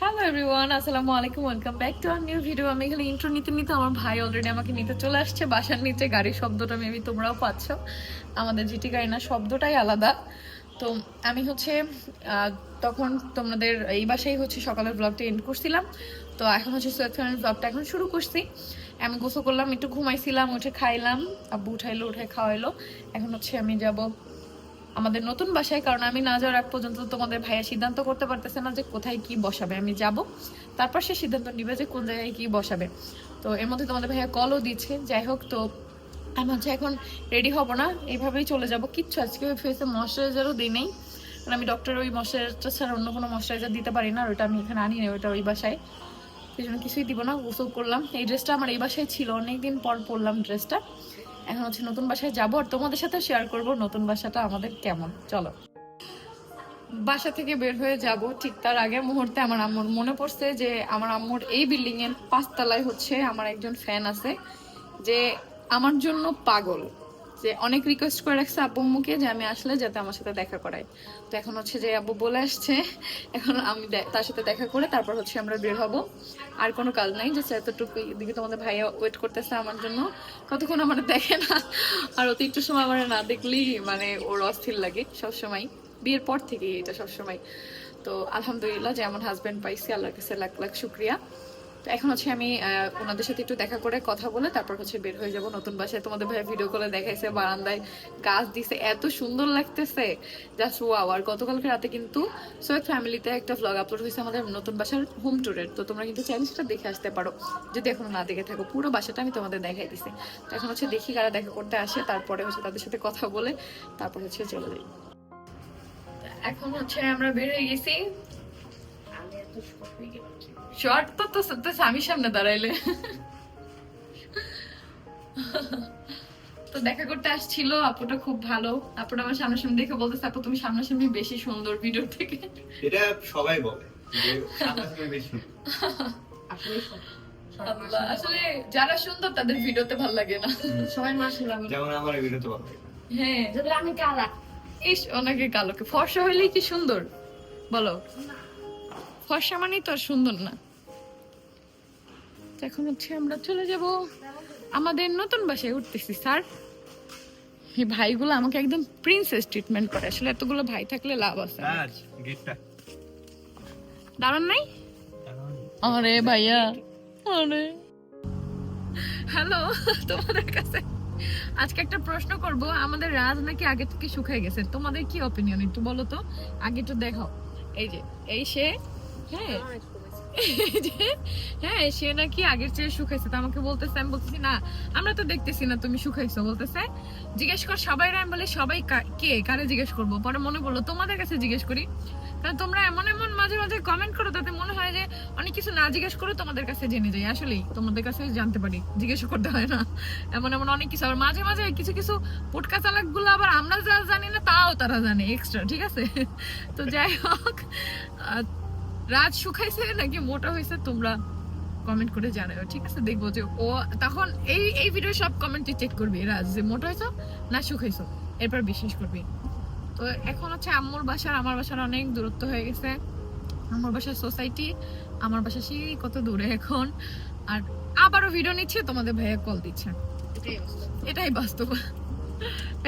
Hello everyone আসসালামু আলাইকুম welcome back to our new video আমি এখানে ইন্ট্রো নিতে নিতে আমার ভাই অলরেডি আমাকে নিতে চলে আসছে। বাসার নিচে গাড়ির শব্দটা মেবি তোমরাও পাচ্ছ। আমাদের জিটি গাড়ি না, শব্দটাই আলাদা। তো আমি হচ্ছে তখন তোমাদের এই বাসায় হচ্ছে সকালের ব্লগটা এন্ড করছিলাম। তো এখন হচ্ছে সৈয়দ খানের ব্লগটা এখন শুরু করছি। আমি গোসল করলাম, একটু ঘুমাইছিলাম, উঠে খাইলাম। আব্বু উঠাইলো উঠে খাওয়াইলো। এখন হচ্ছে আমি যাব আমাদের নতুন বাসায়, কারণ আমি না যাওয়ার আগ পর্যন্ত তোমাদের ভাইয়া সিদ্ধান্ত করতে পারতেছে না যে কোথায় কি বসাবে। আমি যাব, তারপর সে সিদ্ধান্ত নিবে যে কোন জায়গায় কি বসাবে। তো এর মধ্যে তোমাদের ভাইয়া কলও দিচ্ছে। যাই হোক, তো আমি হচ্ছে এখন রেডি হব না, এইভাবেই চলে যাব। কিচ্ছু আজকে ওই ফেসে ময়শ্চারাইজারও দিই নেই। কারণ আমি ডক্টর ওই ময়শ্চারাইজার ছাড়া অন্য কোনো ময়শ্চারাইজার দিতে পারি না, আর ওটা আমি এখানে আনি না ওটা ওই বাসায়। সেই জন্য কিছুই দিব না, গোসল করলাম। এই ড্রেসটা আমার এই বাসায় ছিল, অনেকদিন পর পরলাম ড্রেসটা এখন হচ্ছে নতুন বাসায় যাব আর তোমাদের সাথে শেয়ার করব নতুন বাসাটা আমাদের কেমন। চলো। বাসা থেকে বের হয়ে যাব ঠিক তার আগে মুহূর্তে আমার আম্মুর মনে পড়ছে যে আমার আম্মুর এই বিল্ডিং এর পাঁচতলায় হচ্ছে আমার একজন ফ্যান আছে যে আমার জন্য পাগল। যে অনেক রিকোয়েস্ট করে রাখছে আব্বু আম্মুকে যে আমি আসলে যাতে আমার সাথে দেখা করায় তো এখন হচ্ছে যে আব্বু বলে আসছে, এখন আমি তার সাথে দেখা করে তারপর হচ্ছে আমরা বের হব। আর কোনো কাজ নাই যে এতটুকু দিকে তোমাদের ভাইয়া ওয়েট করতেছে আমার জন্য। কতক্ষণ আমার দেখে না, আর অতি একটু সময় আমার না দেখলেই মানে ওর অস্থির লাগে সবসময়। বিয়ের পর থেকে এটা সবসময়। তো আলহামদুলিল্লাহ যে এমন হাজবেন্ড পাইছি, আল্লাহর কাছে লাখ লাখ শুক্রিয়া। তো এখন হচ্ছে আমি ওনাদের সাথে একটু দেখা করে কথা বলে তারপর হচ্ছে বের হয়ে যাব নতুন বাসায়। তোমাদের ভাই ভিডিও করে দেখাইছে, বারান্দায় গাছ দিছে, এত সুন্দর লাগতেছে। জাস্ট ওয়াও আর গতকালকে রাতে কিন্তু সৈয়দ ফ্যামিলিতে একটা ভ্লগ আপলোড হয়েছে আমাদের নতুন বাসার হোম ট্যুরের তো তোমরা কিন্তু চ্যালেঞ্জটা দেখে আসতে পারো। যদি এখনও না দেখে থাকো, পুরো বাসাটা আমি তোমাদের দেখাই দিছি। তো এখন হচ্ছে দেখি কারা দেখা করতে আসে, তারপরে হচ্ছে তাদের সাথে কথা বলে তারপর হচ্ছে চলে যাই। এখন হচ্ছে আমরা বের হয়ে গেছি। শর্ট তো তো তো স্বামীর সামনে দাঁড়াইলে। তো দেখা করতে আসছিল আপুটা খুব ভালো। আপুটা আমার সামনাসামনি দেখে বলতেছে আপু তুমি সামনাসামনি বেশি সুন্দর ভিডিও থেকে এটা সবাই বলে আসলে যারা সুন্দর তাদের ভিডিওতে ভালো লাগে না। সবাই মাসাল্লাহ যেমন আমার ভিডিওতে ভালো লাগে হ্যাঁ। যদি আমি কালা। ইস ওনাকে কালোকে। ফর্সা হইলেই কি সুন্দর? বলো। ফর্সা মানেই তো আর সুন্দর না। এখন হচ্ছে আমরা চলে যাব আমাদের নতুন বাসায় উঠতেছি স্যার। এই ভাইগুলো আমাকে একদম প্রিন্সেস ট্রিটমেন্ট করে। আসলে এতগুলো ভাই থাকলে লাভ আছে দাঁড়ান নাই? আরে ভাইয়া আরে। হ্যালো তোমাদের কাছে আজকে একটা প্রশ্ন করব। আমাদের রাজ নাকি আগে থেকে শুকায় গেছে? তোমাদের কি অপিনিয়ন একটু বলো তো। আগে একটু দেখাও। এই যে এই সে হ্যাঁ। হ্যাঁ। সে নাকি আগের চেয়ে শুকাইছে। তো আমাকে বলতেছে আমি বলতেছি না আমরা তো দেখতেছি না তুমি শুকাইছো। বলতেছে জিজ্ঞেস কর সবাই আমি বলে সবাই কা- কারে জিজ্ঞেস করব? পরে মনে পড়ল তোমাদের কাছে জিজ্ঞেস করি। কারণ তোমরা এমন এমন মাঝে মাঝে কমেন্ট করো তাতে মনে হয় যে অনেক কিছু না জিজ্ঞেস করে তোমাদের কাছে জেনে যাই আসলেই তোমাদের কাছে জানতে পারি জিজ্ঞেস করতে হয় না। এমন এমন অনেক কিছু আবার মাঝে মাঝে কিছু কিছু পোটকা চালাকগুলো আবার আমরা যা জানি না তাও তারা জানে এক্সট্রা ঠিক আছে? তো যাই হোক রাত শুকাইছে নাকি মোটা হয়েছে তোমরা কমেন্ট করে জানাও ঠিক আছে? দেখব যে ও তখন এই এই ভিডিও সব কমেন্ট চেক করবি রাজ যে মোটা হয়েছো না শুকাইছো এরপর বিশ্বাস করবি। তো এখন হচ্ছে আম্মুর বাসার আমার বাসার অনেক দূরত্ব হয়ে গেছে। আমার বাসার সোসাইটি আমার বাসা সেই কত দূরে এখন। আর আবারও ভিডিও নিচ্ছে তোমাদের ভাইয়া কল দিচ্ছে। এটাই বাস্তব।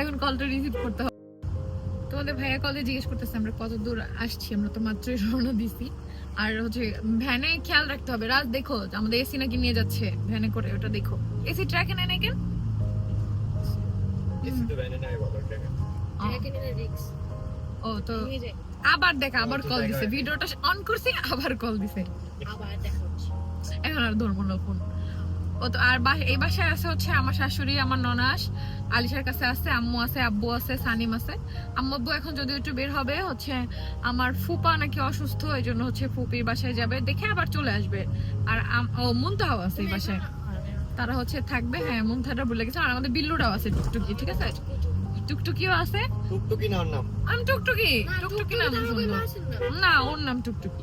এখন কলটা রিসিভ করতে হবে। তোমাদের ভাইয়া কলে জিজ্ঞেস করতেছে আমরা কত দূর আসছি? আমরা তো মাত্রই রওনা দিছি। আর হচ্ছে ভ্যানে খেয়াল রাখতে হবে। রাত দেখো আমাদের এসি নাকি নিয়ে যাচ্ছে। ভ্যানে করে ওটা দেখো। এসি ট্র্যাকে নেয় নাকি এসি তো ভ্যানে নাই বলো টাকা ও। তো আবার দেখা আবার কল দিছে। ভিডিওটা অন করছি আবার কল দিছে। এখন আর ধরবো না ফোন ও তো আর বা- এই বাসায় আছে হচ্ছে আমার শাশুড়ি আমার ননাস আলিশার কাছে আছে আম্মু আছে আব্বু আছে সানিম আছে। আম্মু আব্বু এখন যদি একটু বের হবে হচ্ছে আমার ফুপা নাকি অসুস্থ এই জন্য হচ্ছে ফুপির বাসায় যাবে। দেখে আবার চলে আসবে। আর আম- ও মুনতাহাও আছে এই বাসায়। তারা হচ্ছে থাকবে হ্যাঁ মুনতাহাটা বলে গেছে। আর আমাদের বিল্লুরাও আছে টুকটুকি ঠিক আছে? টুকটুকিও আছে? টুকটুকি না ওর নাম। আমি টুকটুকি? টুকটুকি নাম। না ওর নাম টুকটুকি।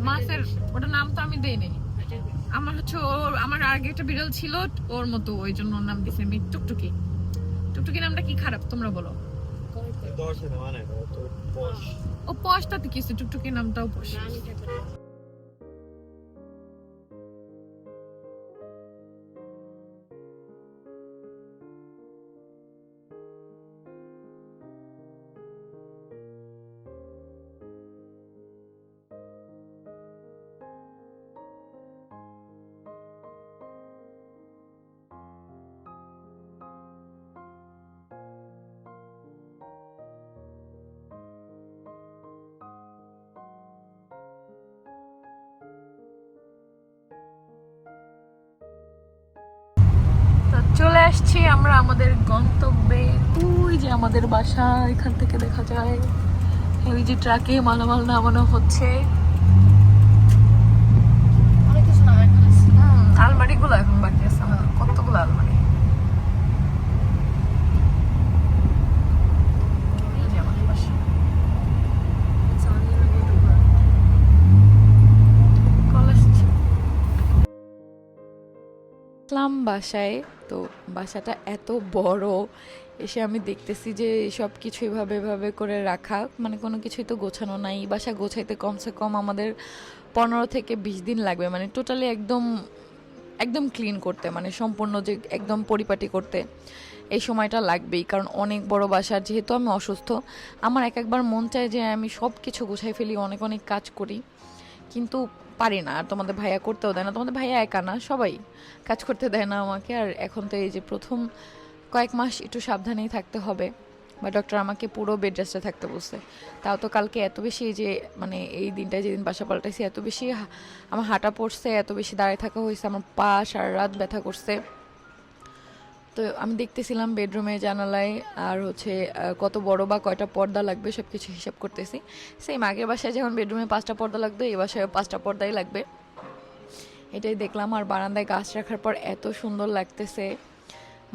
মাছের ওটার নাম তো আমি দেই নাই আমার হচ্ছে ওর আমার আগে একটা বিড়াল ছিল ওর মতো ওই জন্য ওর নাম দিয়েছে আমি টুকটুকি। টুকটুকি নামটা কি খারাপ তোমরা বলো। মানে তো ও পশটাতে কিছু টুকটুকি নামটাও পশ। আসছি আমরা আমাদের গন্তব্যে। ওই যে আমাদের বাসা এখান থেকে দেখা যায়। ওই যে ট্রাকে মালামাল নামানো হচ্ছে। আলমারিগুলো এখন বাকি আছে আমাদের। কতগুলো আলমারি। আসলাম বাসায় তো বাসাটা এত বড়, এসে আমি দেখতেছি যে সব কিছু এভাবে এভাবে করে রাখা। মানে কোনো কিছুই তো গোছানো নাই। বাসা গোছাইতে কমসে কম আমাদের পনেরো থেকে বিশ দিন লাগবে। মানে টোটালি একদম একদম ক্লিন করতে। মানে সম্পূর্ণ যে একদম পরিপাটি করতে এই সময়টা লাগবেই। কারণ অনেক বড় বাসা, যেহেতু আমি অসুস্থ, আমার এক একবার মন চায় যে আমি সব কিছু গুছাই ফেলি, অনেক অনেক কাজ করি। কিন্তু পারি না, আর তোমাদের ভাইয়া করতেও দেয় না। তোমাদের ভাইয়া একা না, সবাই কাজ করতে দেয় না আমাকে। আর এখন তো এই যে প্রথম কয়েক মাস একটু সাবধানেই থাকতে হবে। বা ডক্টর আমাকে পুরো বেড রেস্টে থাকতে বলছে। তাও তো কালকে এত বেশি যে মানে এই দিনটায় যেদিন বাসা পাল্টাইছি, এত বেশি আমার হাঁটা পড়ছে, এত বেশি দাঁড়িয়ে থাকা হয়েছে, আমার পা সারা রাত ব্যথা করছে। তো আমি দেখতেছিলাম বেডরুমে জানালায় আর হচ্ছে কত বড় বা কয়টা পর্দা লাগবে সব কিছু হিসাব করতেছি। সেই আগের বাসায় যেমন বেডরুমে পাঁচটা পর্দা লাগতো, এই বাসায় পাঁচটা পর্দাই লাগবে। এটাই দেখলাম আর বারান্দায় গাছ রাখার পর এত সুন্দর লাগতেছে।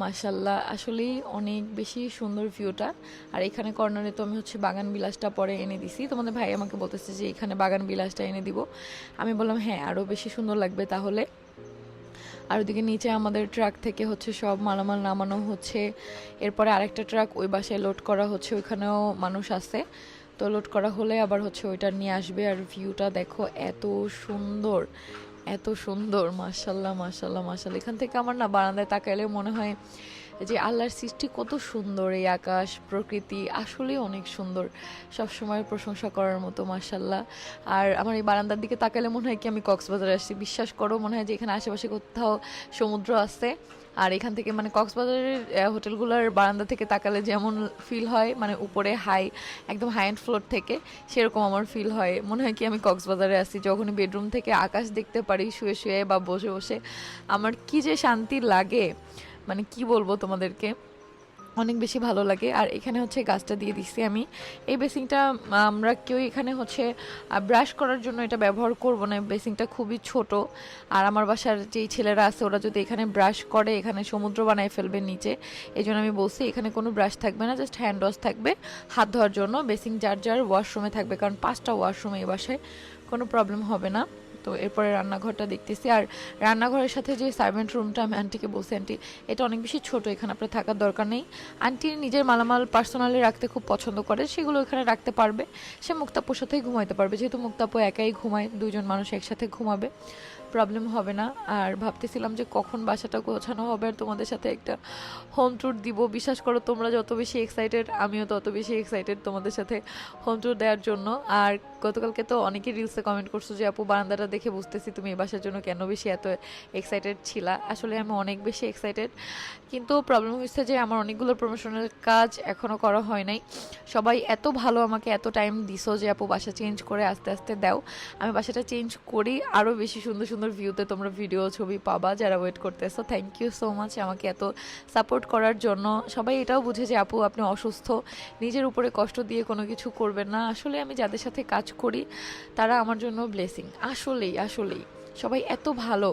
মাশাল্লাহ আসলেই অনেক বেশি সুন্দর ভিউটা আর এখানে কর্নারে তো আমি হচ্ছে বাগান বিলাসটা পরে এনে দিছি। তোমাদের ভাই আমাকে বলতেছে যে এখানে বাগান বিলাসটা এনে দিব। আমি বললাম হ্যাঁ আরও বেশি সুন্দর লাগবে তাহলে। আর ওদিকে নিচে আমাদের ট্রাক থেকে হচ্ছে সব মালামাল নামানো হচ্ছে। এরপরে আরেকটা ট্রাক ওই বাসায় লোড করা হচ্ছে, ওইখানেও মানুষ আছে। তো লোড করা হলে আবার হচ্ছে ওইটা নিয়ে আসবে। আর ভিউটা দেখো, এত সুন্দর এত সুন্দর। মাসাল্লাহ মাসাল্লাহ মাসাল্লাহ এখান থেকে আমার না বারান্দায় তাকাইলে মনে হয় যে আল্লাহর সৃষ্টি কত সুন্দর, এই আকাশ, প্রকৃতি আসলেই অনেক সুন্দর। সব সময় প্রশংসা করার মতো মাশাল্লাহ আর আমার এই বারান্দার দিকে তাকালে মনে হয় কি আমি কক্সবাজারে আসছি। বিশ্বাস করো, মনে হয় যে এখানে আশেপাশে কোথাও সমুদ্র আছে। আর এখান থেকে মানে কক্সবাজারের হোটেলগুলোর বারান্দা থেকে তাকালে যেমন ফিল হয় মানে উপরে হাই একদম হাই অ্যান্ড ফ্লোর থেকে, সেরকম আমার ফিল হয়। মনে হয় কি আমি কক্সবাজারে আসি যখনই বেডরুম থেকে আকাশ দেখতে পারি, শুয়ে শুয়ে বা বসে বসে, আমার কি যে শান্তি লাগে। মানে কি বলব তোমাদেরকে? অনেক বেশি ভালো লাগে। আর এখানে হচ্ছে গাছটা দিয়ে দিচ্ছি আমি। এই বেসিংটা আমরা কেউ এখানে হচ্ছে ব্রাশ করার জন্য এটা ব্যবহার করব না। বেসিংটা খুবই ছোট। আর আমার বাসার যেই ছেলেরা আছে, ওরা যদি এখানে ব্রাশ করে, এখানে সমুদ্র বানায় ফেলবে নিচে। এই জন্য আমি বলছি, এখানে কোনো ব্রাশ থাকবে না জাস্ট হ্যান্ড ওয়াশ থাকবে। হাত ধোয়ার জন্য। বেসিং যার যার ওয়াশরুমে থাকবে, কারণ পাঁচটা ওয়াশরুমে এই বাসায়, কোনো প্রবলেম হবে না। তো এরপরে রান্নাঘরটা দেখতেছি। আর রান্নাঘরের সাথে যে সার্ভেন্ট রুমটা আমি আন্টিকে বলছি আন্টি এটা অনেক বেশি ছোট, এখানে আপনার থাকার দরকার নেই। আন্টি নিজের মালামাল পার্সোনালি রাখতে খুব পছন্দ করে, সেগুলো এখানে রাখতে পারবে। সে মুক্তাপুর সাথেই ঘুমাইতে পারবে, যেহেতু মুক্তাপু একাই ঘুমায় দুজন মানুষ একসাথে ঘুমাবে। প্রবলেম হবে না। আর ভাবতেছিলাম যে কখন বাসাটা গোছানো হবে আর তোমাদের সাথে একটা হোম ট্যুর দিব। বিশ্বাস করো, তোমরা যত বেশি এক্সাইটেড আমিও তত বেশি এক্সাইটেড তোমাদের সাথে হোম ট্যুর দেওয়ার জন্য। আর গতকালকে তো অনেকে রিলসে কমেন্ট করছ যে, আপু, বারান্দাটা দেখে বুঝতেছি তুমি এই বাসার জন্য কেন বেশি এত এক্সাইটেড ছিলা? আসলে আমি অনেক বেশি এক্সাইটেড কিন্তু প্রবলেম হচ্ছে যে আমার অনেকগুলো প্রমোশনাল কাজ এখনও করা হয় নাই। সবাই এত ভালো আমাকে এত টাইম দিছো যে, আপু, বাসা চেঞ্জ করে আস্তে আস্তে দাও। আমি বাসাটা চেঞ্জ করি আরও বেশি সুন্দর সুন্দর ভিউতে তোমরা ভিডিও ছবি পাবা যারা ওয়েট করতেছো। থ্যাংক ইউ সো মাচ আমাকে এত সাপোর্ট করার জন্য। সবাই এটাও বুঝে যে, আপু, আপনি অসুস্থ। নিজের উপরে কষ্ট দিয়ে কোনো কিছু করবেন না। আসলে আমি যাদের সাথে কাজ করি, তারা আমার জন্য ব্লেসিং আসলেই আসলেই। সবাই এত ভালো,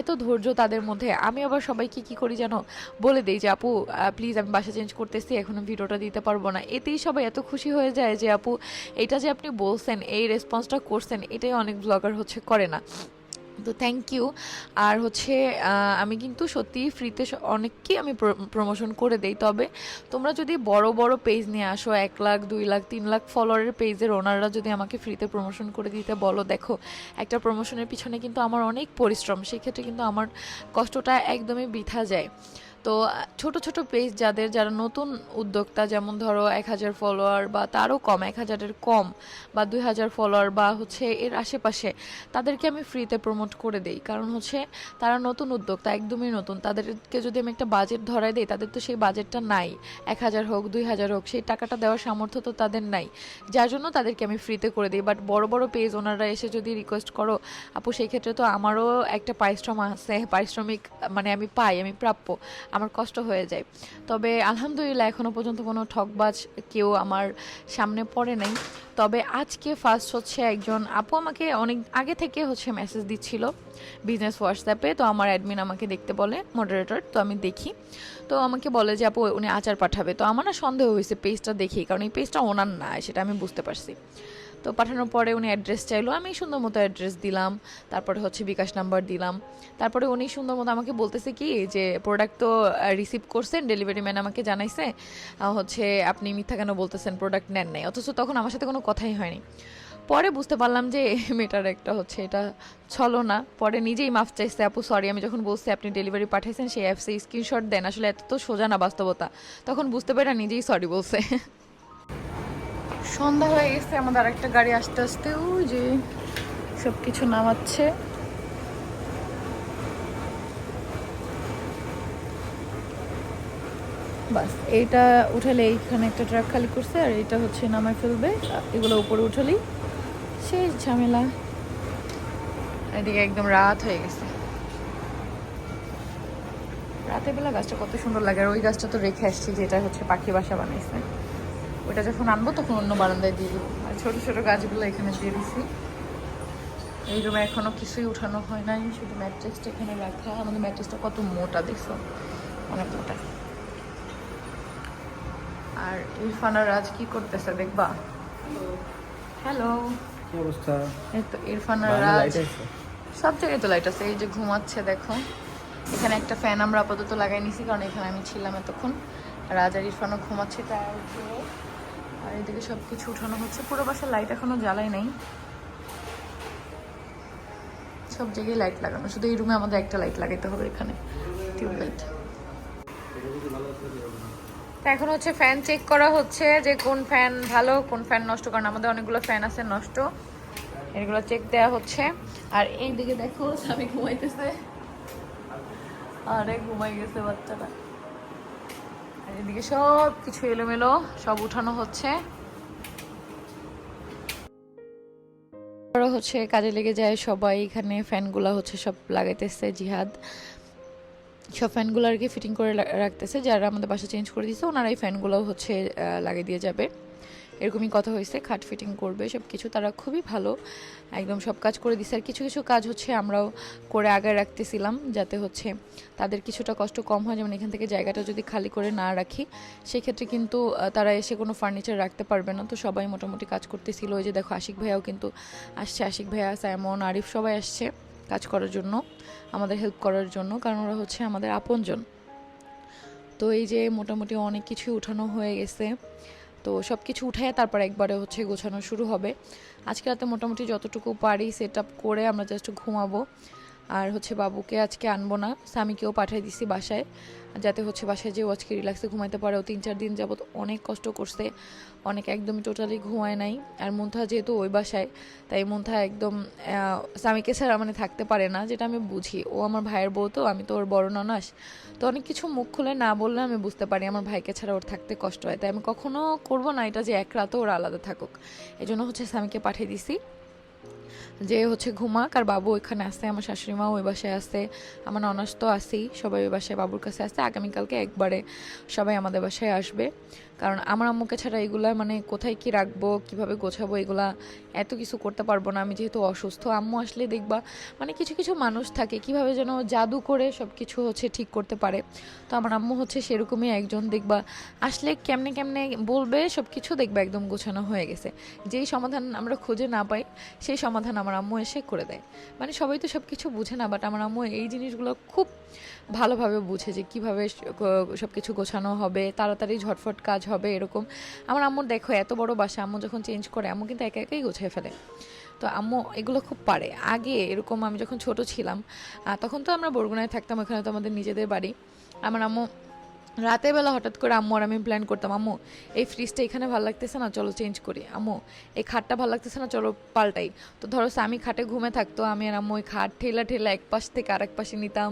এত ধৈর্য তাদের মধ্যে। আমি আবার সবাইকে কি করি জানো? বলে দিই যে, আপু প্লিজ আমি বাসা চেঞ্জ করতেছি, এখনও ভিডিওটা দিতে পারব না। এতেই সবাই এত খুশি হয়ে যায় যে, আপু, এটা যে আপনি বলছেন, এই রেসপন্সটা করছেন, এটাই অনেক ব্লগার হচ্ছে, করে না। তো থ্যাংক ইউ আর হচ্ছে আমি কিন্তু সত্যি ফ্রিতে অনেককেই আমি প্রমোশন করে দেই। তবে তোমরা যদি বড় বড় পেজ নিয়ে আসো, এক লাখ, দুই লাখ, তিন লাখ ফলোয়ারের পেজের ওনাররা যদি আমাকে ফ্রিতে প্রমোশন করে দিতে বলো, দেখো, একটা প্রমোশনের পিছনে কিন্তু আমার অনেক পরিশ্রম। সেক্ষেত্রে কিন্তু আমার কষ্টটা একদমই বৃথা যায়। তো ছোট ছোট পেজ যাদের, যারা নতুন উদ্যোক্তা, যেমন ধরো এক হাজার ফলোয়ার বা তারও কম, এক হাজারের কম বা দুই হাজার ফলোয়ার বা হচ্ছে এর আশেপাশে, তাদেরকে আমি ফ্রিতে প্রমোট করে দেই। কারণ হচ্ছে তারা নতুন উদ্যোক্তা, একদমই নতুন। তাদেরকে যদি আমি একটা বাজেট ধরাই দিই, তাদের তো সেই বাজেটটা নাই। এক হাজার হোক, দুই হাজার হোক, সেই টাকাটা দেওয়ার সামর্থ্য তো তাদের নাই। যার জন্য তাদেরকে আমি ফ্রিতে করে দিই। বাট বড় বড় পেজ ওনারা এসে যদি রিকোয়েস্ট করো, আপু, সেই ক্ষেত্রে তো আমারও একটা পারিশ্রম আছে, পারিশ্রমিক মানে আমি পাই, আমি প্রাপ্য। আমার কষ্ট হয়ে যায়। তবে আলহামদুলিল্লাহ এখনও পর্যন্ত কোনো ঠকবাজ কেউ আমার সামনে পড়ে নাই। তবে আজকে ফার্স্ট হচ্ছে একজন আপু আমাকে অনেক আগে থেকে হচ্ছে মেসেজ দিচ্ছিল বিজনেস হোয়াটসঅ্যাপে তো আমার অ্যাডমিন আমাকে দেখতে বলে মডারেটর তো আমি দেখি। তো আমাকে বলে যে, আপু, উনি আচার পাঠাবে। তো আমার না সন্দেহ হয়েছে পেজটা দেখি, কারণ এই পেজটা ওনার না, সেটা আমি বুঝতে পারছি। তো পাঠানোর পরে উনি অ্যাড্রেস চাইলো, আমি সুন্দর মতো অ্যাড্রেস দিলাম, তারপরে হচ্ছে বিকাশ নাম্বার দিলাম। তারপরে উনি সুন্দর মতো আমাকে বলতেছে কি, যে প্রোডাক্ট তো রিসিভ করছেন ডেলিভারি ম্যান আমাকে জানাইছে হচ্ছে আপনি মিথ্যা কেন বলতেছেন প্রোডাক্ট নেন নাই। অথচ তখন আমার সাথে কোনো কথাই হয়নি। পরে বুঝতে পারলাম যে মেয়েটার একটা হচ্ছে এটা ছলো না পরে নিজেই মাফ চাইছে, আপু সরি আমি যখন বলছি আপনি ডেলিভারি পাঠাইছেন, সেই অ্যাপসে স্ক্রিনশট দেন। আসলে এত তো সোজা না বাস্তবতা। তখন বুঝতে পেরে নিজেই সরি বলছে। সন্ধ্যা হয়ে গেছে, আমাদের আরেকটা গাড়ি আস্তে আস্তে, ওই যে সব কিছু নামাচ্ছে। বাস, এইটা উঠালে এইখানে একটা ট্রাক খালি করছে, আর এইটা হচ্ছে নামায় ফেলবে, এগুলো উপরে উঠালেই সেই ঝামেলা। এদিকে একদম রাত হয়ে গেছে। রাতের বেলা গাছটা কত সুন্দর লাগে, আর ওই গাছটা তো রেখে আসছি, যেটা হচ্ছে পাখি বাসা বানাইছে। ওটা যখন আনব তখন অন্য বারান্দায় দিয়ে দেবো। আর ছোটো ছোটো গাছগুলো এখানে দিয়ে দিছি। এই রুমে এখনও কিছুই উঠানো হয় নাই শুধু ম্যাট্রেসটা এখানে রাখা। আমাদের ম্যাট্রেসটা কত মোটা দেখছ? অনেক মোটা। আর ইরফান আর রাজ কি করতেছে দেখবা? হ্যালো কি অবস্থা? এই তো ইরফান আর রাজ। সব জায়গায় তো লাইট আছে এই যে ঘুমাচ্ছে দেখো। এখানে একটা ফ্যান আমরা আপাতত লাগাই নিছি কারণ এখানে আমি ছিলাম এতক্ষণ। রাজ আর ইরফানও ঘুমাচ্ছে তার। আর এদিকে সব কিছু উঠানো হচ্ছে। পুরো বাসার লাইট এখনও জ্বালাই নাই। সব জায়গায় লাইট লাগানো। শুধু এই রুমে আমাদের একটা লাইট লাগাইতে হবে এখানে। টিউবলাইট এখন হচ্ছে ফ্যান চেক করা হচ্ছে যে কোন ফ্যান ভালো, কোন ফ্যান নষ্ট, কারণ আমাদের অনেকগুলো ফ্যান আছে নষ্ট। এগুলো চেক দেওয়া হচ্ছে। আর এই দিকে দেখো, স্বামী ঘুমাইতেছে। আরে, ঘুমাই গেছে বাচ্চাটা। এদিকে সব কিছু এলোমেলো, সব উঠানো হচ্ছে। হচ্ছে কাজে লেগে যায় সবাই, এখানে ফ্যানগুলা হচ্ছে সব লাগাইতেছে জিহাদ। সব ফ্যানগুলো আর কি ফিটিং করে রাখতেছে, যারা আমাদের বাসা চেঞ্জ করে দিয়েছে ওনারা এই ফ্যানগুলো হচ্ছে লাগিয়ে দিয়ে যাবে। এরকমই কথা হয়েছে, খাট ফিটিং করবে সব কিছু তারা খুবই ভালো। একদম সব কাজ করে দিছে। আর কিছু কিছু কাজ হচ্ছে আমরাও করে আগায় রাখতেছিলাম, যাতে হচ্ছে তাদের কিছুটা কষ্ট কম হয়। যেমন এখান থেকে জায়গাটা যদি খালি করে না রাখি, সেক্ষেত্রে কিন্তু তারা এসে কোনো ফার্নিচার রাখতে পারবে না। তো সবাই মোটামুটি কাজ করতেছিল। ওই যে দেখো আশিক ভাইয়াও কিন্তু আসছে। আশিক ভাইয়া, সাইমন, আরিফ সবাই আসছে কাজ করার জন্য, আমাদের হেল্প করার জন্য, কারণ ওরা হচ্ছে আমাদের আপনজন। তো এই যে মোটামুটি অনেক কিছু উঠানো হয়ে গেছে। তো সব কিছু উঠাইয়া তারপরে একবারে হচ্ছে গোছানো শুরু হবে। আজকে রাতে মোটামুটি যতটুকু পারি সেট আপ করে আমরা জাস্ট ঘুমাবো। আর হচ্ছে বাবুকে আজকে আনব না, স্বামীকেও পাঠিয়ে দিছি বাসায়। যাতে হচ্ছে বাসায় যে আজকে রিল্যাক্সে ঘুমাইতে পারে। ও তিন, চার দিন যাবত অনেক কষ্ট করছে। অনেক একদমই টোটালি ঘুমায় নাই। আর মুন্থা যেহেতু ওই বাসায়, তাই মুন্থা একদম স্বামীকে ছাড়া মানে থাকতে পারে না, যেটা আমি বুঝি। ও আমার ভাইয়ের বউ তো, আমি তো ওর বড় ননাস। তো অনেক কিছু মুখ খুলে না বললে আমি বুঝতে পারি আমার ভাইকে ছাড়া ওর থাকতে কষ্ট হয়। তাই আমি কখনো করব না এটা যে এক রাতে ওরা আলাদা থাকুক। এই জন্য হচ্ছে স্বামীকে পাঠিয়ে দিছি। যে হচ্ছে ঘুমাক আর বাবু ওইখানে আসে আমার শাশুড়ি মা ওই বাসায় আসে আমার ননাস তো আসেই সবাই ওই বাসায়, বাবুর কাছে আসে আগামীকালকে একবারে সবাই আমাদের বাসায় আসবে। কারণ আমার আম্মুকে ছাড়া এগুলা মানে কোথায় কি রাখব, কীভাবে গোছাবো, এগুলা এত কিছু করতে পারব না। আমি যেহেতু অসুস্থ, আম্মু আসলে দেখবা মানে কিছু কিছু মানুষ থাকে, কীভাবে যেন জাদু করে সব কিছু হচ্ছে ঠিক করতে পারে। তো আমার আম্মু হচ্ছে সেরকমই একজন, দেখবা আসলে কেমনে কেমনে বলবে সব কিছু দেখবা একদম গোছানো হয়ে গেছে। যেই সমাধান আমরা খুঁজে না পাই, সেই সমাধান আমার আম্মু এসে করে দেয়। মানে সবাই তো সব কিছু বুঝে না বাট আমার আম্মু এই জিনিসগুলো খুব ভালোভাবে বুঝে যে কীভাবে সব কিছু গোছানো হবে, তাড়াতাড়ি ঝটফট কাজ হবে এরকম। আমার আম্মুর দেখো, এত বড় বাসা, আম্মু যখন চেঞ্জ করে, আম্মু কিন্তু একা একাই গোছায় ফেলে। তো আম্মু এগুলো খুব পারে। আগে এরকম আমি যখন ছোট ছিলাম তখন তো আমরা বরগুনায় থাকতাম, ওখানে তো আমাদের নিজেদের বাড়ি। আমার আম্মু রাতের বেলা হঠাৎ করে আম্মু আর আমি প্ল্যান করতাম, আম্মু, এই ফ্রিজটা এখানে ভালো লাগতেছে না? চলো চেঞ্জ করি। আম্মু, এই খাটটা ভালো লাগতেছে না? চলো পাল্টাই। তো ধরো আমি খাটে ঘুমে থাকতো, আমি আর আম্মু ওই খাট ঠেলা ঠেলা এক পাশ থেকে আরেক পাশে নিতাম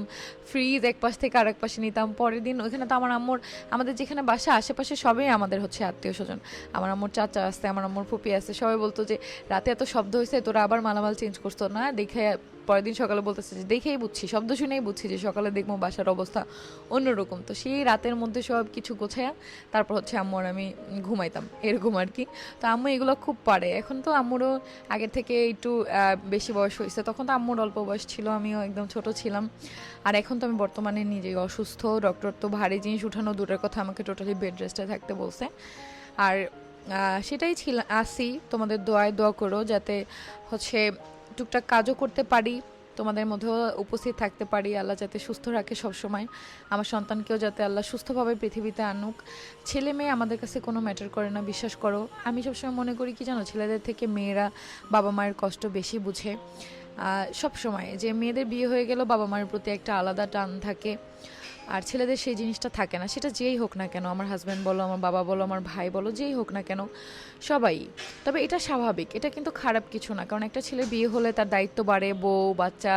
ফ্রিজ এক পাশ থেকে আরেক পাশে নিতাম। পরের দিন ওইখানে তো আমার আম্মুর, আমাদের যেখানে বাসা, আশেপাশে সবই আমাদের হচ্ছে আত্মীয় স্বজন। আমার আম্মুর চাচা আছে আমার আম্মুর ফুপি আছে সবাই বলতো যে, রাতে এত শব্দ হয়েছে তোরা আবার মালামাল চেঞ্জ করতো না? দেখে পরের দিন সকালে বলতেছে যে, দেখেই বুঝছি, শব্দ শুনেই বুঝছি যে সকালে দেখব বাসার অবস্থা অন্যরকম। তো সেই রাতের মধ্যে সব কিছু গোছায়া তারপর হচ্ছে আম্মু আর আমি ঘুমাইতাম, এরকম আর কি। তো আম্মু এগুলো খুব পারে। এখন তো আম্মুরও আগে থেকে একটু বেশি বয়স হয়েছে। তখন তো আম্মুর অল্প বয়স ছিল, আমিও একদম ছোট ছিলাম। আর এখন তো আমি বর্তমানে নিজেই অসুস্থ, ডক্টর তো ভারী জিনিস উঠানো দূরের কথা, আমাকে টোটালি বেড রেস্টে থাকতে বলছে। আর সেটাই ছিল, আসি। তোমাদের দোয়ায় দোয়া করো যাতে হচ্ছে টুকটাক কাজও করতে পারি, তোমাদের মধ্যেও উপস্থিত থাকতে পারি, আল্লাহ যাতে সুস্থ রাখে সবসময়। আমার সন্তানকেও যাতে আল্লাহ সুস্থভাবে পৃথিবীতে আনুক। ছেলে মেয়ে আমাদের কাছে কোনো ম্যাটার করে না, বিশ্বাস করো। আমি সবসময় মনে করি কি জানো, ছেলেদের থেকে মেয়েরা বাবা মায়ের কষ্ট বেশি বুঝে। সব সময় যে মেয়েদের বিয়ে হয়ে গেল বাবা মায়ের প্রতি একটা আলাদা টান থাকে। আর ছেলেদের সেই জিনিসটা থাকে না। সেটা যেই হোক না কেন, আমার হাজব্যান্ড বলো, আমার বাবা বলো, আমার ভাই বলো, যেই হোক না কেন, সবাই। তবে এটা স্বাভাবিক, এটা কিন্তু খারাপ কিছু না। কারণ একটা ছেলে বিয়ে হলে তার দায়িত্ব বাড়ে, বউ, বাচ্চা,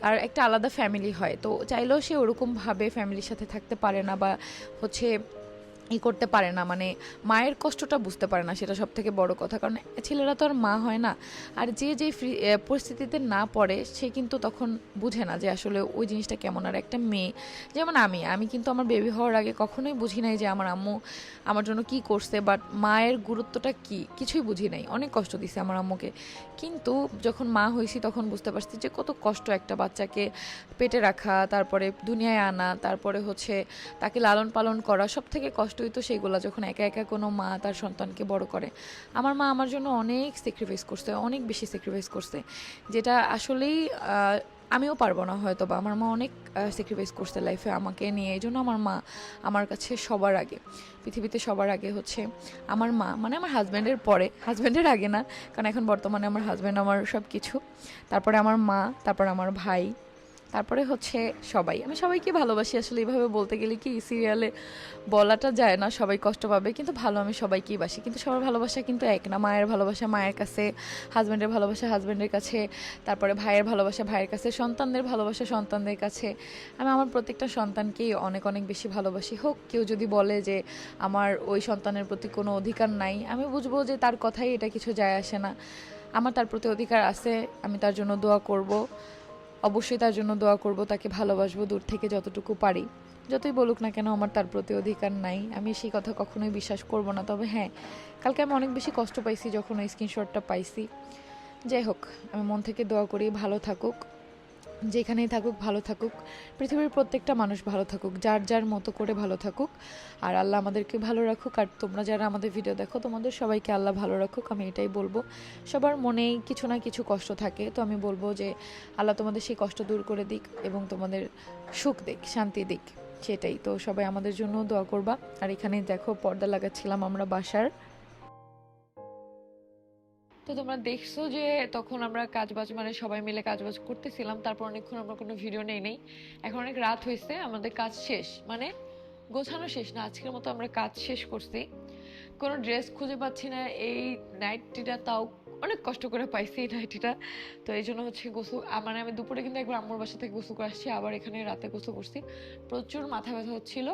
তার একটা আলাদা ফ্যামিলি হয়। তো চাইলেও সে ওরকমভাবে ফ্যামিলির সাথে থাকতে পারে না বা হচ্ছে ই করতে পারে না মানে মায়ের কষ্টটা বুঝতে পারে না, সেটা সব থেকে বড় কথা। কারণ ছেলেরা তো আর মা হয় না। আর যে যে পরিস্থিতিতে না পড়ে, সে কিন্তু তখন বুঝে না যে আসলে ওই জিনিসটা কেমন। আর একটা মেয়ে, যেমন আমি আমি কিন্তু আমার বেবি হওয়ার আগে কখনোই বুঝি নাই যে আমার আম্মু আমার জন্য কি করছে বাট মায়ের গুরুত্বটা কি? কিছুই বুঝি নাই। অনেক কষ্ট দিছে আমার আম্মুকে। কিন্তু যখন মা হয়েছি, তখন বুঝতে পারছি যে কত কষ্ট একটা বাচ্চাকে পেটে রাখা, তারপরে দুনিয়ায় আনা, তারপরে হচ্ছে তাকে লালন পালন করা সব থেকে কষ্টই তো সেইগুলো যখন একা একা কোনো মা তার সন্তানকে বড় করে। আমার মা আমার জন্য অনেক স্যাক্রিফাইস করছে, অনেক বেশি স্যাক্রিফাইস করছে। যেটা আসলেই আমিও পারব না হয়তো বা আমার মা অনেক স্যাক্রিফাইস করছে লাইফে আমাকে নিয়ে। এই জন্য আমার মা আমার কাছে সবার আগে, পৃথিবীতে সবার আগে হচ্ছে আমার মা। মানে আমার হাজব্যান্ডের পরে হাজব্যান্ডের আগে না। কারণ এখন বর্তমানে আমার হাজব্যান্ড আমার সব কিছু তারপরে আমার মা, তারপর আমার ভাই তারপরে হচ্ছে সবাই। আমি সবাইকে ভালোবাসি, আসলে এইভাবে বলতে গেলে কি সিরিয়ালে বলাটা যায় না, সবাই কষ্ট পাবে, কিন্তু ভালো আমি সবাইকেই বাসি। কিন্তু সবার ভালোবাসা কিন্তু এক না, মায়ের ভালোবাসা মায়ের কাছে হাজব্যান্ডের ভালোবাসা হাজব্যান্ডের কাছে, তারপরে ভাইয়ের ভালোবাসা ভাইয়ের কাছে, সন্তানদের ভালোবাসা সন্তানদের কাছে। আমি আমার প্রত্যেকটা সন্তানকেই অনেক অনেক বেশি ভালোবাসি। হোক, কেউ যদি বলে যে আমার ওই সন্তানের প্রতি কোনো অধিকার নাই, আমি বুঝব যে তার কথাই এটা কিছু যায় আসে না। আমার তার প্রতি অধিকার আছে, আমি তার জন্য দোয়া করব। অবশ্যই তার জন্য দোয়া করব, তাকে ভালোবাসবো দূর থেকে যতটুকু পারি। যতই বলুক না কেন, আমার তার প্রতি অধিকার নাই। আমি সেই কথা কখনোই বিশ্বাস করব না। তবে হ্যাঁ কালকে আমি অনেক বেশি কষ্ট পাইছি যখন ওই স্ক্রিনশটটা পাইছি। যাই হোক, আমি মন থেকে দোয়া করি, ভালো থাকুক। যেখানেই থাকুক, ভালো থাকুক। পৃথিবীর প্রত্যেকটা মানুষ ভালো থাকুক, যার যার মতো করে ভালো থাকুক। আর আল্লাহ আমাদেরকে ভালো রাখুক। আর তোমরা যারা আমাদের ভিডিও দেখো, তোমাদের সবাইকে আল্লাহ ভালো রাখুক। আমি এটাই বলব। সবার মনেই কিছু না কিছু কষ্ট থাকে। তো আমি বলব যে, আল্লাহ তোমাদের সেই কষ্ট দূর করে দিক এবং তোমাদের সুখ দিক, শান্তি দিক। সেটাই। তো সবাই আমাদের জন্য দোয়া করবা। আর এখানে দেখো, পর্দা লাগাচ্ছিলাম আমরা বাসার। তো তোমরা দেখছ যে তখন আমরা কাজবাজ মানে সবাই মিলে কাজবাজ করতেছিলাম। তারপর অনেকক্ষণ আমরা কোনো ভিডিও নেই নেই। এখন অনেক রাত হয়েছে আমাদের কাজ শেষ। মানে গোছানো শেষ না, আজকের মতো আমরা কাজ শেষ করছি। কোনো ড্রেস খুঁজে পাচ্ছি না, এই নাইটিটা তাও অনেক কষ্ট করে পাইছি এই নাইটিটা। তো এই জন্য হচ্ছে গোসু মানে আমি দুপুরে কিন্তু একবার আম্মুর বাসা থেকে গোসল করে আসছি, আবার এখানে রাতে গোসল করছি। প্রচুর মাথা ব্যথা হচ্ছিল।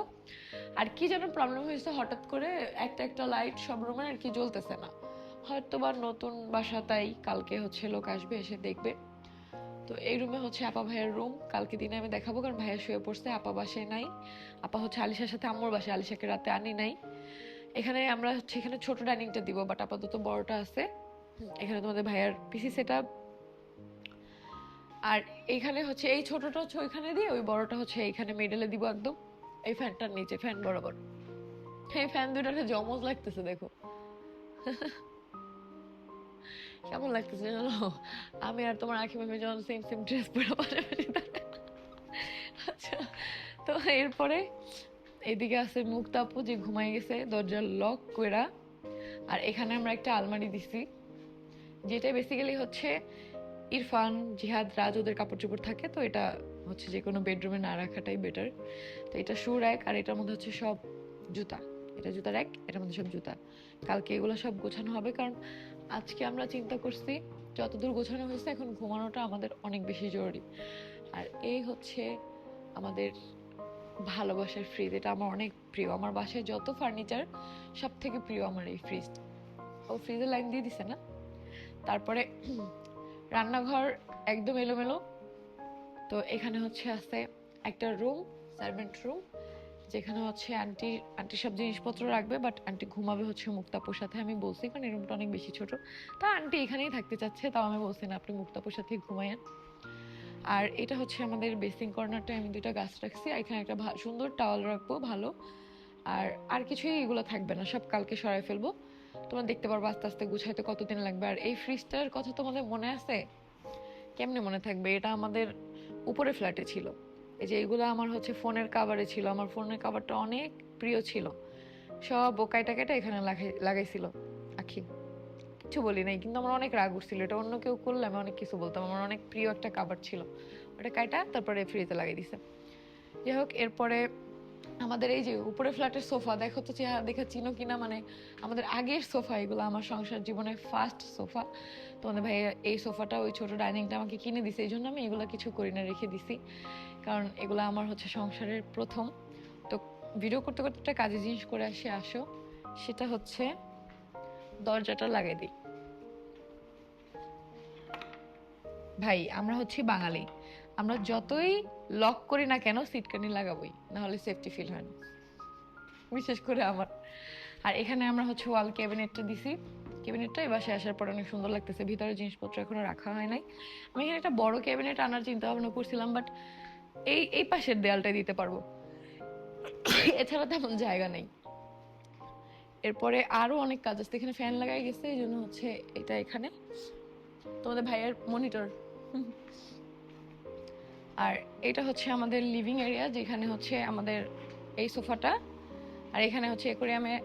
আর কি যেন প্রবলেম হয়েছে হঠাৎ করে একটা একটা লাইট সব রুমে আর কি জ্বলতেছে না। হয়তো বা নতুন বাসা তাই কালকে হচ্ছে লোক আসবে, এসে দেখবে। তো এই রুমে হচ্ছে আপা ভাইয়ের রুম কালকে দিনে আমি দেখাবো কারণ ভাইয়া শুয়ে পড়ছে, আপা বাসায় নাই। আপা হচ্ছে আলিশার সাথে আম্মুর বাসায়, আলিশাকে রাতে আনি নাই। এখানে আমরা হচ্ছে এখানে ছোট ডাইনিংটা দিব বাট আপাতত বড়টা আছে। এখানে তোমাদের ভাইয়ার পিসি সেট আর এখানে হচ্ছে এই ছোটটা হচ্ছে ওইখানে দিয়ে, ওই বড়টা হচ্ছে এইখানে মিডলে দিব একদম। এই ফ্যানটার নিচে, ফ্যান বরাবর। এই ফ্যান দুটাতে জমজ লাগতেছে, দেখো। কেমন লাগতেছে জানো? আমি আর তোমার আঁখি মেমে যখন সেম সেম ড্রেস পরে আচ্ছা তো এরপরে এদিকে আছে মুক্তাপু যে ঘুমাই গেছে, দরজার লক কইরা। আর এখানে আমরা একটা আলমারি দিছি, যেটা বেসিক্যালি হচ্ছে ইরফান, জিহাদ, রাজ ওদের কাপড় চোপড় থাকে, তো এটা হচ্ছে যে কোনো বেডরুমে না রাখাটাই বেটার তো এটা শু এক আর এটার মধ্যে হচ্ছে সব জুতা। এটা জুতা র্যাক এটার মধ্যে সব জুতা। কালকে এগুলো সব গোছানো হবে কারণ আজকে আমরা চিন্তা করছি, যতদূর গোছানো হয়েছে এখন ঘুমানোটা আমাদের অনেক বেশি জরুরি। আর এই হচ্ছে আমাদের ভালোবাসার ফ্রিজ এটা আমার অনেক প্রিয়। আমার বাসায় যত ফার্নিচার সব থেকে প্রিয় আমার এই ফ্রিজ ও ফ্রিজের লাইন দিয়ে দিছে না? তারপরে রান্নাঘর একদম এলোমেলো। তো এখানে হচ্ছে আছে একটা রুম সার্ভেন্ট রুম যেখানে হচ্ছে আন্টি আন্টি সব জিনিসপত্র রাখবে বাট আন্টি ঘুমাবে হচ্ছে মুক্তাপুর সাথে, আমি বলছি, কারণ এই রুমটা অনেক বেশি ছোট। তা আন্টি এখানেই থাকতে চাচ্ছে, তাও আমি বলছি না, আপনি মুক্তাপুর সাথে ঘুমায়েন। আর এটা হচ্ছে আমাদের বেসিং কর্নারটা আমি দুইটা গাছ রাখছি এখানে একটা সুন্দর টাওয়াল রাখব, ভালো। আর আর কিছুই এগুলো থাকবে না, সব কালকে সরাই ফেলব। তোমরা দেখতে পারব আস্তে আস্তে গুছাইতে কতদিন লাগবে। আর এই ফ্রিজটার কথা তোমাদের মনে আছে? কেমনে মনে থাকবে? এটা আমাদের উপরে ফ্ল্যাটে ছিল। এই যে এগুলো আমার হচ্ছে ফোনের কাভারে ছিল। আমার ফোনের কাভারটা অনেক প্রিয় ছিল। সব বোকাইটা কেটে এখানে লাগাই, লাগাইছিল। আখি কিছু বলি নাই, কিন্তু আমার অনেক রাগ উঠছিল। এটা অন্য কেউ করলে আমি অনেক কিছু বলতাম। আমার অনেক প্রিয় একটা কাভার ছিল। ওটা কাইটা তারপরে ফ্রিতে লাগিয়ে দিছে। যাই হোক, এরপরে আমাদের এই যে উপরে ফ্ল্যাটের সোফা দেখো তো চেহারা, দেখে চিনো কিনা মানে আমাদের আগের সোফা এগুলো আমার সংসার জীবনের ফার্স্ট সোফা তোমাদের ভাই এই সোফাটা ওই ছোট ডাইনিংটা আমাকে কিনে দিছে, এই জন্য আমি এগুলো কিছু করি না, রেখে দিছি। কারণ এগুলো আমার হচ্ছে সংসারের প্রথম। তো ভিডিও করতে করতে একটা কাজে জিনিস করে আসি, আসো। সেটা হচ্ছে দরজাটা লাগাই দিই। ভাই, আমরা হচ্ছি বাঙালি। আমরা যতই লক করি না কেন সিটকানি লাগাবোই না হলে সেফটি ফিল হয় না। বিশেষ করে আমার। আর এখানে আমরা হচ্ছে ওয়াল ক্যাবিনেটটা দিছি। ক্যাবিনেটটা এই বাসায় আসার পর অনেক সুন্দর লাগতেছে। ভিতরে জিনিসপত্র এখনও রাখা হয় নাই। আমি এখানে একটা বড় ক্যাবিনেট আনার চিন্তা ভাবনা করছিলাম বাট এই এই পাশের দেয়ালটাই দিতে পারব। এছাড়া তেমন জায়গা নেই। এরপরে আরও অনেক কাজ আছে। এখানে ফ্যান লাগাই গেছে, এই জন্য হচ্ছে এটা এখানে। তোমাদের ভাইয়ের মনিটর। আর এটা হচ্ছে আমাদের লিভিং এরিয়া যেখানে হচ্ছে আমাদের এই সোফাটা। আর এখানে হচ্ছে একুরিয়ামে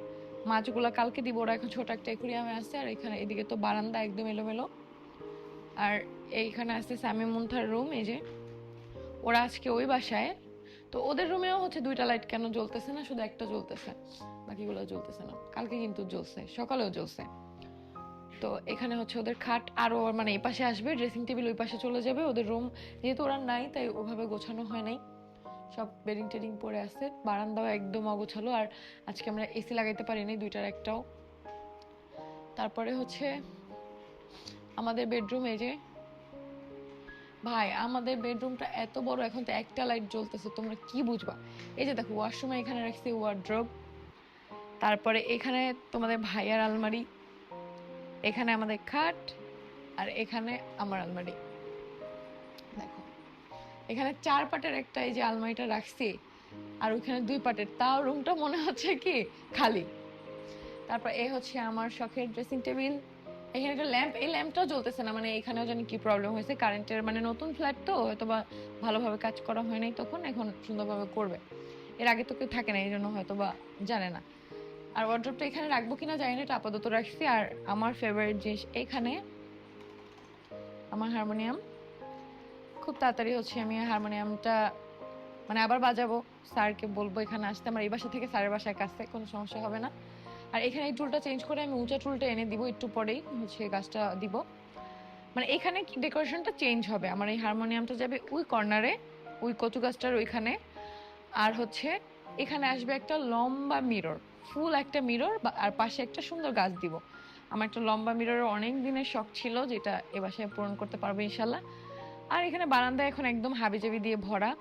মাছগুলো কালকে দিব, ওরা এখন ছোট একটা একুরিয়ামে আছে। আর এখানে এদিকে তো বারান্দা একদম এলোমেলো। আর এইখানে আছে স্যামি মুন্থার রুম এই যে। ওরা আজকে ওই বাসায়, তো ওদের রুমেও হচ্ছে দুইটা লাইট কেন জ্বলতেছে না, শুধু একটা জ্বলতেছে। বাকিগুলো জ্বলতেছে না। কালকে কিন্তু জ্বলছে, সকালেও জ্বলছে। তো এখানে হচ্ছে ওদের খাট আরও মানে এই পাশে আসবে ড্রেসিং টেবিল ওই পাশে চলে যাবে। ওদের রুম যেহেতু ওরা নাই, তাই ওভাবে গোছানো হয় নাই। সব বেডিং টেডিং পরে আছে। বারান্দাও একদম অগোছালো, আর আজকে আমরা এসি লাগাইতে পারিনি, দুইটার একটাও। তারপরে হচ্ছে আমাদের বেডরুম এই যে ভাই, আমাদের বেডরুমটা এত বড়, এখন তো একটা লাইট জ্বলতেছে, তোমরা কি বুঝবা? এই যে দেখো ওয়াশরুমে এখানে রাখছি ওয়ার্ড্রোব তারপরে এখানে তোমাদের ভাইয়ার আলমারি, এখানে আমাদের খাট, আর এখানে আমার আলমারি। দেখো, এখানে চার পাটের একটা এই যে আলমারিটা রাখছি, আর ওইখানে দুই পাটের। তাও রুমটা মনে হচ্ছে কি, খালি। তারপর এ হচ্ছে আমার শখের ড্রেসিং টেবিল এখানে একটা ল্যাম্প, এই ল্যাম্পটাও জ্বলতেছে না মানে এখানেও জানি কি প্রবলেম হয়েছে। কারেন্টের মানে নতুন ফ্ল্যাট তো হয়তো বা ভালোভাবে কাজ করা হয় নাই তখন, এখন সুন্দরভাবে করবে। এর আগে তো কেউ থাকে না এই জন্য হয়তো বা জানে না। আর ওয়ার্ড্রপটা এখানে রাখব কিনা জানি না, এটা আপাতত রাখছি। আর আমার ফেভারিট জিনিস এখানে, আমার হারমোনিয়াম। খুব তাড়াতাড়ি হচ্ছে, আমি হারমোনিয়ামটা মানে আবার বাজাবো। স্যারকে বলব এখানে আসতে, আমার এই বাসা থেকে স্যারের বাসায় কাছে, কোনো সমস্যা হবে না। আর এখানে এই টুলটা চেঞ্জ করে আমি উঁচা টুলটা এনে দিব, একটু পরেই হচ্ছে গাছটা দিব। মানে এখানে ডেকোরেশনটা চেঞ্জ হবে? আমার এই হারমোনিয়ামটা যাবে ওই কর্নারে ওই কচু গাছটার ওইখানে। আর হচ্ছে এখানে আসবে একটা লম্বা মিরর ফুল একটা মিরর আর পাশে একটা সুন্দর গাছ দিব। আমার একটা লম্বা মিররের অনেক দিনের শখ ছিল, যেটা এ বাসায় পূরণ করতে পারব ইনশাল্লাহ আর এখানে বারান্দা এখন একদম হাবিজাবি দিয়ে ভরা,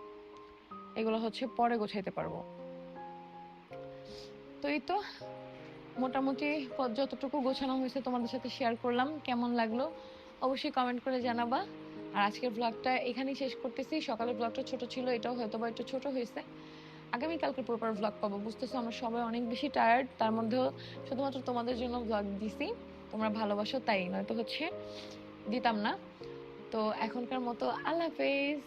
এগুলো হচ্ছে পরে গোছাইতে পারব। তো এই তো মোটামুটি যতটুকু গোছানো হয়েছে তোমাদের সাথে শেয়ার করলাম, কেমন লাগল অবশ্যই কমেন্ট করে জানাবা। আর আজকের ব্লগটা এখানেই শেষ করতেছি। সকালের ব্লগটা ছোট ছিল, এটাও হয়তো বা একটু ছোট হয়েছে। আগামীকালকে প্রপার ব্লগ পাবো, বুঝতেছো আমরা সবাই অনেক বেশি টায়ার্ড তার মধ্যেও শুধুমাত্র তোমাদের জন্য ব্লগ দিছি। তোমরা ভালোবাসো তাই, নয়তো হচ্ছে দিতাম না। তো এখনকার মতো আল্লাহ হাফেজ।